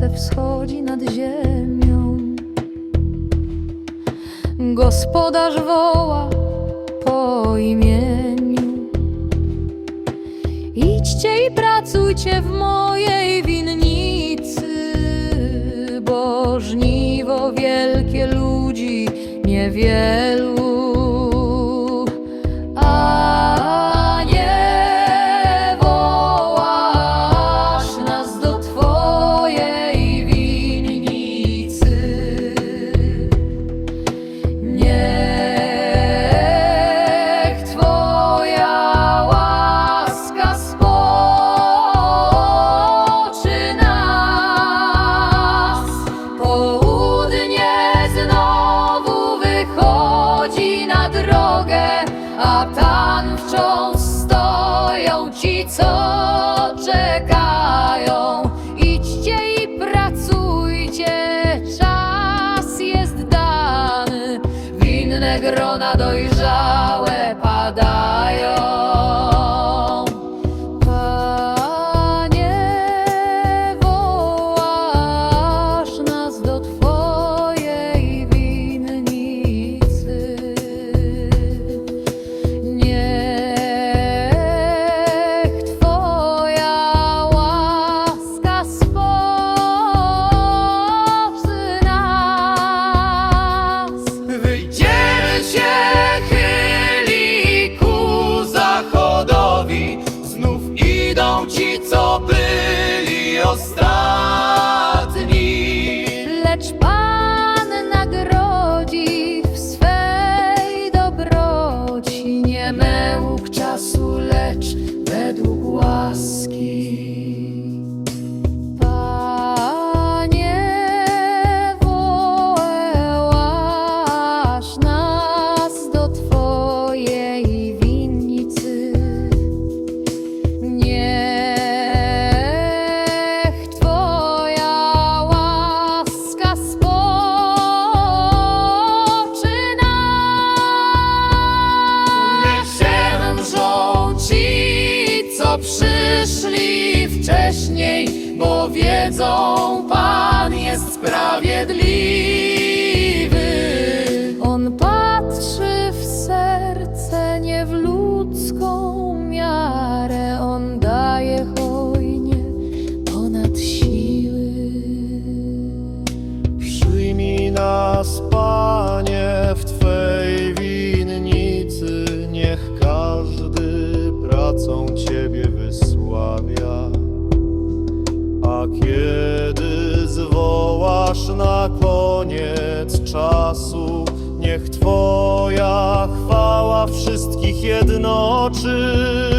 słońce wschodzi nad ziemią, gospodarz woła po imieniu. Idźcie i pracujcie w mojej winnicy, bo żniwo wielkie ludzi niewielu. Tam wciąż stoją ci, co czekają. Idźcie i pracujcie, czas jest dany. Winne grona dojrzałe padają. Pan nagrodzi w swej dobroci nie mełk czasu, lecz według łaski. Bo wiedzą, Pan jest sprawiedliwy zwołasz na koniec czasu, niech Twoja chwała wszystkich jednoczy.